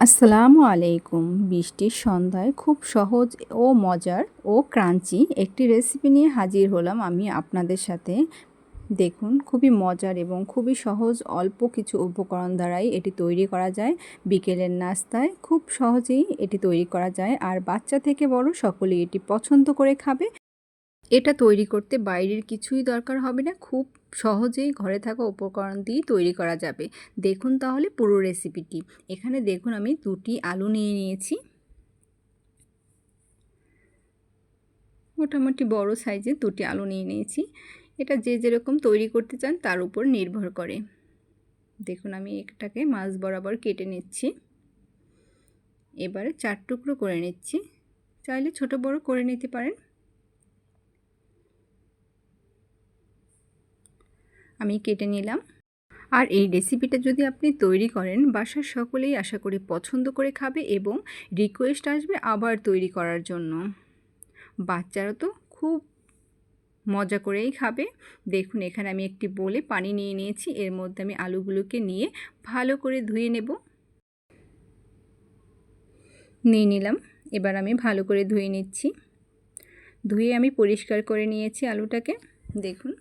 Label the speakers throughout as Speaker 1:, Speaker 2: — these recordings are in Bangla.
Speaker 1: আসসালামু আলাইকুম। বৃষ্টির সন্ধ্যায় খুব সহজ ও মজার ও ক্রাঞ্চি একটি রেসিপি নিয়ে হাজির হলাম আমি আপনাদের সাথে। দেখুন, খুবই মজার এবং খুবই সহজ অল্প কিছু উপকরণ দ্বারাই এটি তৈরি করা যায়। বিকেলের নাস্তায় খুব সহজেই এটি তৈরি করা যায় আর বাচ্চা থেকে বড় সকলেই এটি পছন্দ করে খাবে। এটা তৈরি করতে বাইরের কিছুই দরকার হবে না, খুব সহজেই ঘরে থাকা উপকরণ দিয়েই তৈরি করা যাবে। দেখুন তাহলে পুরো রেসিপিটি এখানে দেখুন আমি দুটি আলু নিয়ে নিয়েছি। মোটামুটি বড় সাইজের দুটি আলু নিয়ে নিয়েছি। এটা যে যেরকম তৈরি করতে চান তার উপর নির্ভর করে। দেখুন আমি এটাকে মাছ বরাবর কেটে নিচ্ছি। এবারে চার টুকরো করে নিচ্ছি। চাইলে ছোট বড় করে নিতে পারেন। আমি কেটে নিলাম। আর এই রেসিপিটা যদি আপনি তৈরি করেন, বাসার সকলেই আশা করি পছন্দ করে খাবে এবং রিকোয়েস্ট আসবে আবার তৈরি করার জন্য। বাচ্চারা তো খুব মজা করেই খাবে। দেখুন, এখানে আমি একটি বলে পানি নিয়ে নিয়েছি। এর মধ্যে আমি আলুগুলোকে নিয়ে ভালো করে ধুয়ে নেব। নিয়ে নিলাম। এবার আমি ভালো করে ধুয়ে নিচ্ছি। ধুয়ে আমি পরিষ্কার করে নিয়েছি আলুটাকে। দেখুন।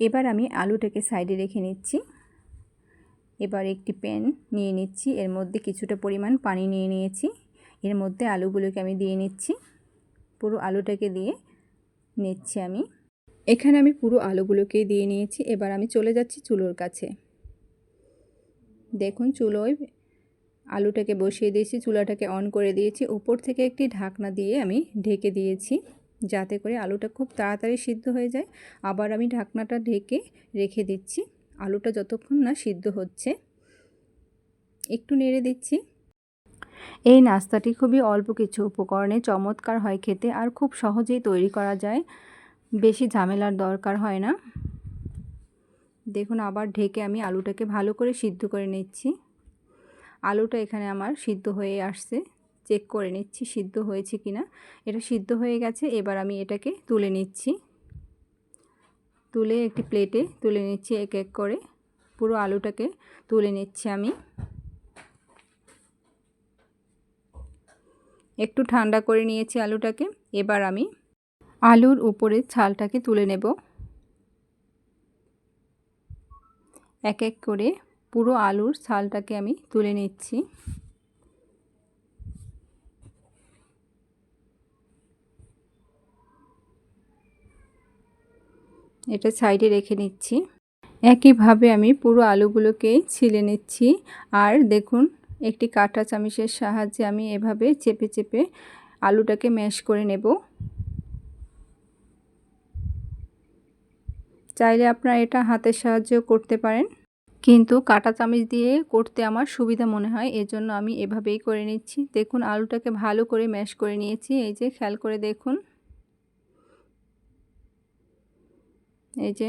Speaker 1: এবার আমি আলুটাকে সাইডে রেখে নিচ্ছি। এবার একটি প্যান নিয়ে নিচ্ছি। এর মধ্যে কিছুটা পরিমাণ পানি নিয়ে নিয়েছি। এর মধ্যে আলুগুলোকে আমি দিয়ে নিচ্ছি। পুরো আলুটাকে দিয়ে নিচ্ছি আমি। এখানে আমি পুরো আলুগুলোকেই দিয়ে নিয়েছি। এবার আমি চলে যাচ্ছি চুলোর কাছে। দেখুন, চুলোয় আলুটাকে বসিয়ে দিয়েছি, চুলাটাকে অন করে দিয়েছি। উপর থেকে একটি ঢাকনা দিয়ে আমি ঢেকে দিয়েছি। যাতে করে আলুটা খুব তাড়াতাড়ি সিদ্ধ হয়ে যায়। আবার আমি ঢাকনাটা ঢেকে রেখে দিচ্ছি। আলুটা যতক্ষণ না সিদ্ধ হচ্ছে, একটু নেড়ে দিচ্ছি। এই নাস্তাটি খুবই অল্প কিছু উপকরণে চমৎকার হয় খেতে আর খুব সহজেই তৈরি করা যায়। বেশি ঝামেলার দরকার হয় না। দেখুন, আবার ঢেকে আমি আলুটাকে ভালো করে সিদ্ধ করে নিচ্ছি। আলুটা এখানে আমার সিদ্ধ হয়ে আসছে। চেক করে নিচ্ছি সিদ্ধ হয়েছে কি না এটা সিদ্ধ হয়ে গেছে, এবার আমি এটাকে তুলে নিচ্ছি। তুলে একটি প্লেটে তুলে নিচ্ছি এক এক করে। পুরো আলুটাকে তুলে নিচ্ছি আমি। একটু ঠান্ডা করে নিয়েছি আলুটাকে, এবার আমি আলুর উপরে ছালটাকে তুলে নেব। এক এক করে পুরো আলুর ছালটাকে আমি তুলে নিচ্ছি। এটা সাইডে রেখে নিচ্ছি। একইভাবে আমি পুরো আলুগুলোকে ছিলে নিচ্ছি। আর দেখুন, একটি কাঁটা চামিচের সাহায্যে আমি এভাবে চেপে চেপে আলুটাকে ম্যাশ করে নেব। চাইলে আপনারা এটা হাতের সাহায্যেও করতে পারেন। কিন্তু কাঁটা চামিচ দিয়ে করতে আমার সুবিধা মনে হয়, এজন্য আমি এভাবেই করে নিচ্ছি। দেখুন, আলুটাকে ভালো করে ম্যাশ করে নিয়েছি। এই যে, খেয়াল করে দেখুন। এই যে,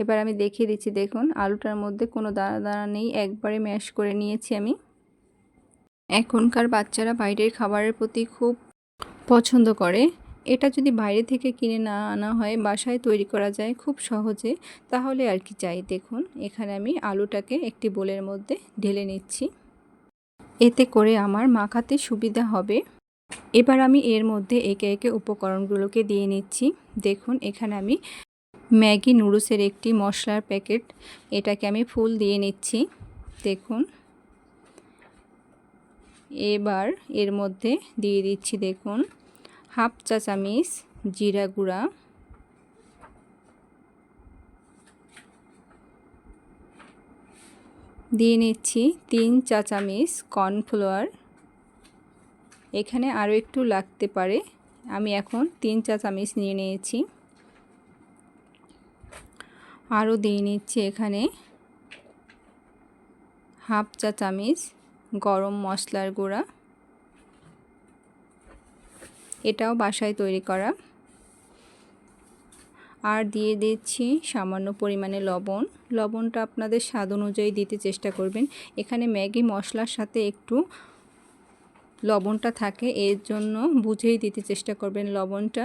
Speaker 1: এবার আমি দেখিয়ে দিচ্ছি, দেখুন, আলুটার মধ্যে কোনো দানা দানা নেই, একবারে ম্যাশ করে নিয়েছি আমি। এখনকার বাচ্চারা বাইরের খাবারের প্রতি খুব পছন্দ করে। এটা যদি বাইরে থেকে কিনে না আনা হয়, বাসায় তৈরি করা যায় খুব সহজে, তাহলে আর কি চাই? দেখুন, এখানে আমি আলুটাকে একটি বোলের মধ্যে ঢেলে নিচ্ছি। এতে করে আমার মাখাতে সুবিধা হবে। এবার আমি এর মধ্যে একে একে উপকরণগুলোকে দিয়ে নিচ্ছি। দেখুন, এখানে আমি ম্যাগি নুডলসের একটি মশলার প্যাকেট। এটাকে আমি ফুল দিয়ে নিচ্ছি। দেখুন। এবার এর মধ্যে দিয়ে দিচ্ছি, দেখুন, হাফ চা চামিচ জিরা গুঁড়া। দিয়ে নিচ্ছি তিন চা চামিচ কর্নফ্লাওয়ার। এখানে আরও একটু লাগতে পারে। আমি এখন তিন চা চামিচ নিয়ে নিয়েছি। আরও দিয়ে নিচ্ছি এখানে হাফ চা চামিচ গরম মশলার গুঁড়া। এটাও বাসায় তৈরি করা। আর দিয়ে দিচ্ছি সামান্য পরিমাণে লবণ। লবণটা আপনাদের স্বাদ অনুযায়ী দিতে চেষ্টা করবেন। এখানে ম্যাগি মশলার সাথে একটু লবণটা থাকে, এর জন্য বুঝেই দিতে চেষ্টা করবেন লবণটা।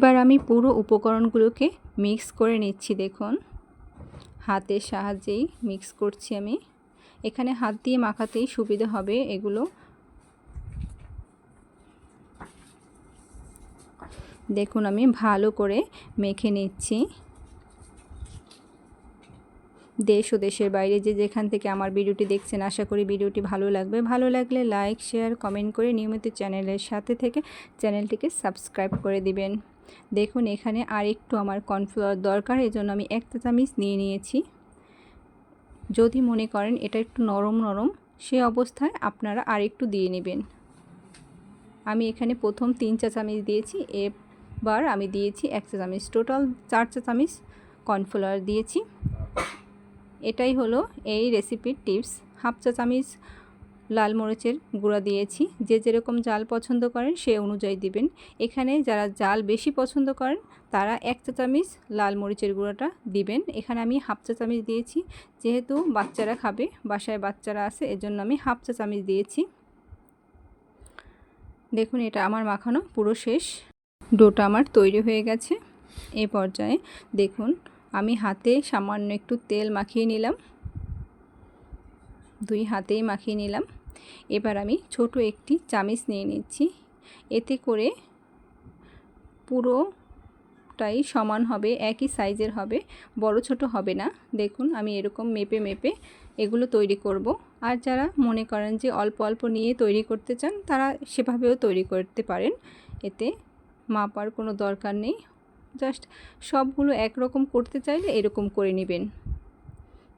Speaker 1: এবার আমি পুরো উপকরণগুলোকে মিক্স করে নিচ্ছি, দেখুন। হাতের সাহায্যেই মিক্স করছি আমি। এখানে হাত দিয়ে মাখাতেই সুবিধা হবে এগুলো। দেখুন, আমি ভালো করে মেখে নিচ্ছি। দেশ ও দেশের বাইরে যে যেখান থেকে আমার ভিডিওটি দেখছেন, আশা করি ভিডিওটি ভালো লাগবে। ভালো লাগলে লাইক শেয়ার কমেন্ট করে নিয়মিত চ্যানেলের সাথে থেকে চ্যানেলটিকে সাবস্ক্রাইব করে দিবেন। দেখুন, এখানে আর একটু আমার কর্নফ্লাওয়ার দরকার, এজন্য আমি একটা চামিচ নিয়ে নিয়েছি। যদি মনে করেন এটা একটু নরম নরম, সে অবস্থায় আপনারা আর একটু দিয়ে নেবেন। আমি এখানে প্রথম তিন চা চামিচ দিয়েছি, এবার আমি দিয়েছি এক চা চামিচ, টোটাল চার চা চামিচ কর্নফ্লাওয়ার দিয়েছি। এটাই হলো এই রেসিপির টিপস। হাফ চা চামিচ লাল মরিচের গুঁড়া দিয়েছি। যে যেরকম জাল পছন্দ করেন সে অনুযায়ী দিবেন। এখানে যারা জাল বেশি পছন্দ করেন, তারা এক চা চামিচ লাল মরিচের গুঁড়াটা দিবেন। এখানে আমি হাফ চা চামিচ দিয়েছি। যেহেতু বাচ্চারা খাবে, বাসায় বাচ্চারা আছে, এজন্য আমি হাফ চা চামিচ দিয়েছি। দেখুন, এটা আমার মাখানো পুরো শেষ। ডোটা আমার তৈরি হয়ে গেছে। এ পর্যায়ে দেখুন, আমি হাতে সামান্য একটু তেল মাখিয়ে নিলাম। দুই হাতেই মাখিয়ে নিলাম। এবার আমি ছোট একটি চামিচ নিয়ে নিচ্ছি। এতে করে পুরোটাই সমান হবে, একই সাইজের হবে, বড় ছোট হবে না। দেখুন, আমি এরকম মেপে মেপে এগুলো তৈরি করব। আর যারা মনে করেন যে অল্প অল্প নিয়ে তৈরি করতে চান, তারা সেভাবেও তৈরি করতে পারেন। এতে মাপার কোনো দরকার নেই। জাস্ট সবগুলো একরকম করতে চাইলে এরকম করে নেবেন।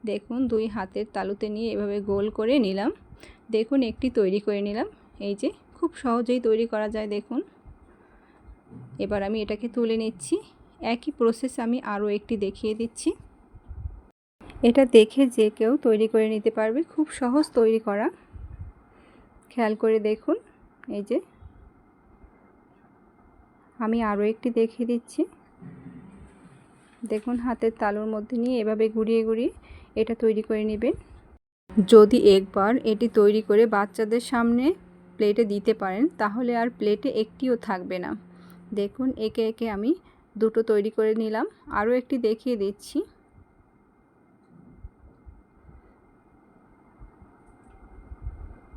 Speaker 1: দেখুন, দুই হাতের তালুতে নিয়ে এভাবে গোল করে নিলাম। দেখুন, একটি তৈরি করে নিলাম। এই যে, খুব সহজেই তৈরি করা যায়, দেখুন। এবার আমি এটাকে তুলে নিচ্ছি। একই প্রসেস আমি আরও একটি দেখিয়ে দিচ্ছি। এটা দেখে যে কেউ তৈরি করে নিতে পারবে, খুব সহজ তৈরি করা। খেয়াল করে দেখুন, এই যে। আমি আরও একটি দেখিয়ে দিচ্ছি। দেখুন, হাতের তালুর মধ্যে নিয়ে এভাবে ঘুরিয়ে ঘুরিয়ে এটা তৈরি করে নেবেন। যদি একবার এটি তৈরি করে বাচ্চাদের সামনে প্লেটে দিতে পারেন, তাহলে আর প্লেটে একটিও থাকবে না। দেখুন, একে একে আমি দুটো তৈরি করে নিলাম। আরও একটি দেখিয়ে দিচ্ছি।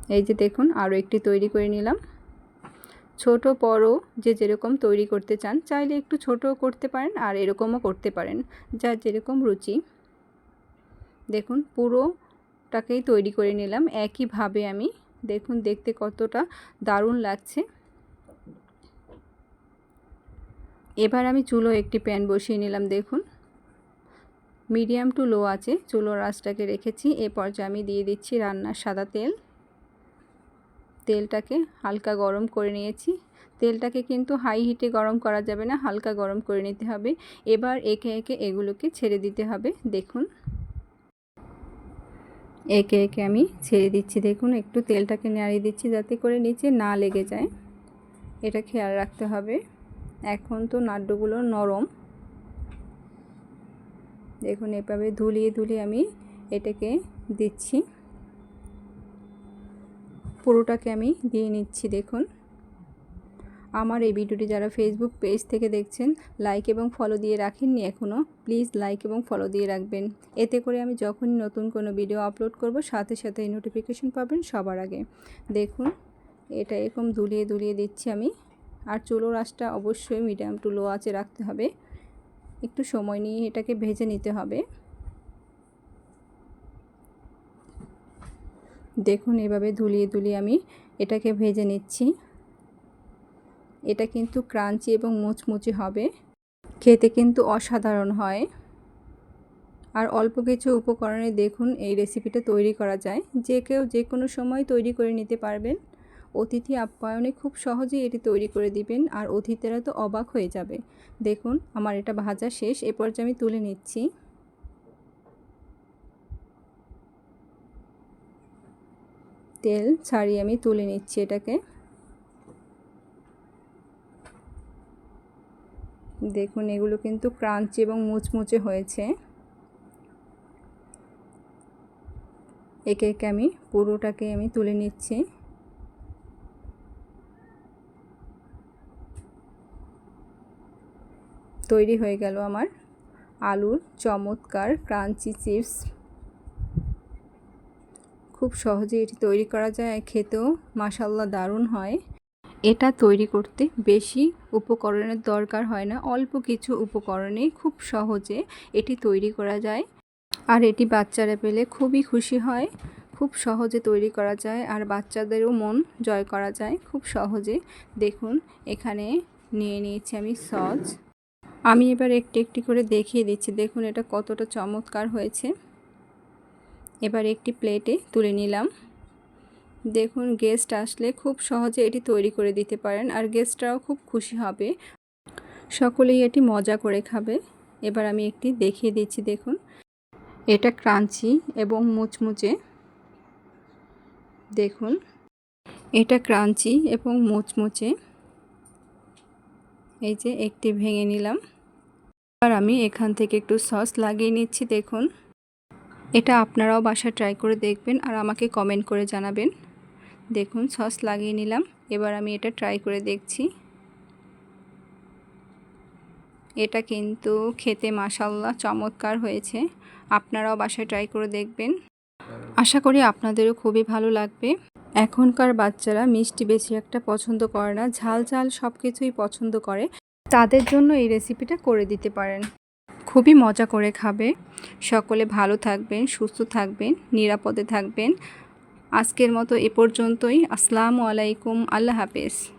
Speaker 1: এই যে দেখুন, আরও একটি তৈরি করে নিলাম। ছোট, বড় যে যেরকম তৈরি করতে চান, চাইলে একটু ছোটও করতে পারেন আর এরকমও করতে পারেন, যার যেরকম রুচি। দেখুন পুরোটাকেই তৈরি করে নিলাম। একইভাবে আমি, দেখুন দেখতে কতটা দারুণ লাগছে। এবার আমি চুলো একটি প্যান বসিয়ে নিলাম, দেখুন। মিডিয়াম টু লো আছে, চুলো রাসটাকে রেখেছি। এ পর্যায়ে আমি দিয়ে দিচ্ছি রান্নার সাদা তেল। তেলটাকে হালকা গরম করে নিয়েছি। তেলটাকে কিন্তু হাই হিটে গরম করা যাবে না, হালকা গরম করে নিতে হবে। এবার একে একে এগুলোকে ছেড়ে দিতে হবে, দেখুন। একে একে আমি ছেড়ে দিচ্ছি। দেখুন, একটু তেলটাকে নাড়িয়ে দিচ্ছি যাতে করে নিচে না লেগে যায়। এটা খেয়াল রাখতে হবে। এখন তো নাড্ডুগুলো নরম। দেখুন, এভাবে ধুলিয়ে ধুলিয়ে আমি এটাকে দিচ্ছি। পুরোটাকে আমি দিয়ে নিচ্ছি, দেখুন। আমার এই ভিডিওটি যারা ফেসবুক পেজ থেকে দেখছেন লাইক এবং ফলো দিয়ে রাখেননি এখনও প্লিজ লাইক এবং ফলো দিয়ে রাখবেন। এতে করে আমি যখনই নতুন কোনো ভিডিও আপলোড করব, সাথে সাথে এই নোটিফিকেশন পাবেন সবার আগে। দেখুন, এটা এরকম দুলিয়ে দুলিয়ে দিচ্ছি আমি। আর চুলো রাসটা অবশ্যই মিডিয়াম টু লো আছে রাখতে হবে। একটু সময় নিয়ে এটাকে ভেজে নিতে হবে। দেখুন, এভাবে ধুলিয়ে ধুলিয়ে আমি এটাকে ভেজে নিচ্ছি। এটা কিন্তু ক্রাঞ্চি এবং মুচমুচে হবে। খেতে কিন্তু অসাধারণ হয়। আর অল্প কিছু উপকরণে দেখুন এই রেসিপিটা তৈরি করা যায়। যে কেউ যে কোনো সময় তৈরি করে নিতে পারবেন। অতিথি আপ্যায়নে খুব সহজেই এটি তৈরি করে দিবেন আর অতিথিরা তো অবাক হয়ে যাবে। দেখুন, আমার এটা ভাজা শেষ। এ পর্যায়ে আমি তুলে নিচ্ছি। তেল ছাড়িয়ে আমি তুলে নিচ্ছি এটাকে। দেখুন, এগুলো কিন্তু ক্রাঞ্চি এবং মুচমুচে হয়েছে। একে একে আমি পুরোটাকে আমি তুলে নিচ্ছি। তৈরি হয়ে গেল আমার আলুর চমৎকার ক্রাঞ্চি চিপস। খুব সহজে এটি তৈরি করা যায়, খেতেও মাসাল্লাহ দারুণ হয়। এটা তৈরি করতে বেশি উপকরণের দরকার হয় না। অল্প কিছু উপকরণে খুব সহজে এটি তৈরি করা যায়। আর এটি বাচ্চারা পেলে খুবই খুশি হয়। খুব সহজে তৈরি করা যায় আর বাচ্চাদেরও মন জয় করা যায়। খুব সহজে। দেখুন, এখানে নিয়ে নিয়েছি আমি সস। আমি এবার একটি একটি করে দেখিয়ে দিচ্ছি। দেখুন, এটা কতটা চমৎকার হয়েছে। এবার একটি প্লেটে তুলে নিলাম। দেখুন গেস্ট আসলে খুব সহজে এটি তৈরি করে দিতে পারেন আর গেস্টরাও খুব খুশি হবে। সকলেই এটি মজা করে খাবে। এবার আমি একটি দেখিয়ে দিচ্ছি, দেখুন। এটা ক্রাঞ্চি এবং মুচমুচে। দেখুন, এটা ক্রাঞ্চি এবং মুচমুচে। এই যে একটি ভেঙে নিলাম। আর আমি এখান থেকে একটু সস লাগিয়ে নিচ্ছি, দেখুন। এটা আপনারাও বাসা ট্রাই করে দেখবেন আর আমাকে কমেন্ট করে জানাবেন। দেখুন, সস লাগিয়ে নিলাম। এবার আমি এটা ট্রাই করে দেখছি। এটা কিন্তু খেতে মাসাল্লাহ চমৎকার হয়েছে। আপনারাও বাসায় ট্রাই করে দেখবেন। আশা করি আপনাদেরও খুবই ভালো লাগবে। এখনকার বাচ্চারা মিষ্টি বেশি একটা পছন্দ করে না। ঝাল ঝাল সব কিছুই পছন্দ করে। তাদের জন্য এই রেসিপিটা করে দিতে পারেন। খুবই মজা করে খাবে। সকলে ভালো থাকবেন, সুস্থ থাকবেন, নিরাপদে থাকবেন। আজকের মতো এ পর্যন্তই। আসসালামু আলাইকুম। আল্লাহ হাফেজ।